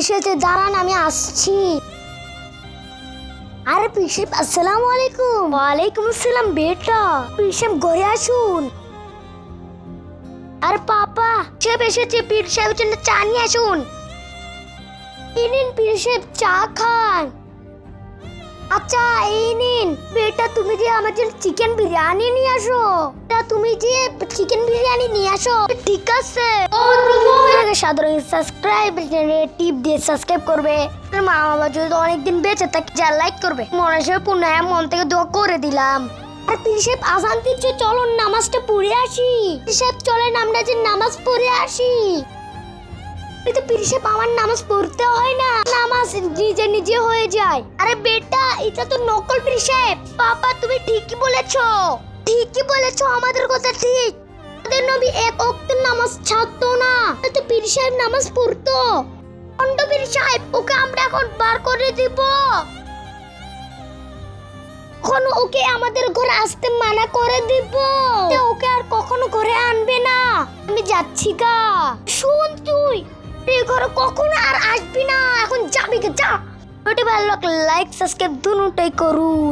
এসেছে দাঁড়ান আমি আসছি। আরে পিসেব আসসালামু আলাইকুম। ওয়ালাইকুম আসসালাম বেটা। পিসেব ঘরে আসুন। আর পাপা শেফ এসেছে পীর সাহেবের জন্য চা নিয়ে আসুন। নিন পীর সাহেব চা খান। আচ্ছা এই নিন। বেটা তুমি যে আমার জন্য চিকেন বিরিয়ানি নিয়ে আসো তা তুমি যে চিকেন বিরিয়ানি নিয়ে আসো ঠিক আছে। সাধারণ সাবস্ক্রাইব টিপ দিয়ে সাবস্ক্রাইব করবে। মা বাবা যদি অনেকদিন বেঁচে থাকে, যা লাইক করবে। মনে হিসেবে পুনরায় মন থেকে দোয়া করে দিলাম। আর পিসেব আজান দিচ্ছে, চলো নামাজটা পড়ে আসি। পিসেব চলেন আমরা যে নামাজ পড়ে আসি। কিন্তু পিরিসেপ আমার নামাজ পড়তে হয় না। নামাজ নিজে নিজে হয়ে যায়। আরে বেটা, এটা তো নকল পিরিসেপ পাপা তুমি ঠিকই বলেছ। ঠিকই বলেছ, আমাদের কথা ঠিক। আমাদের নবী এক ওয়াক্তের নামাজ ছাড়তো না। তো পীর সাহেব নামাজ পড়তো। পীর সাহেব, ওকে আমরা এখন বার করে দিব। ওকে আমাদের ঘরে আসতে মানা করে দিব। ওকে আর কখনো ঘরে আনবে না। আমি যাচ্ছি গা। শুন তুই এই ঘরে কখনো আর আসবি না। এখন যাবি যা। ওটি ভালো লাইক সাবস্ক্রাইব দুটোই করুন।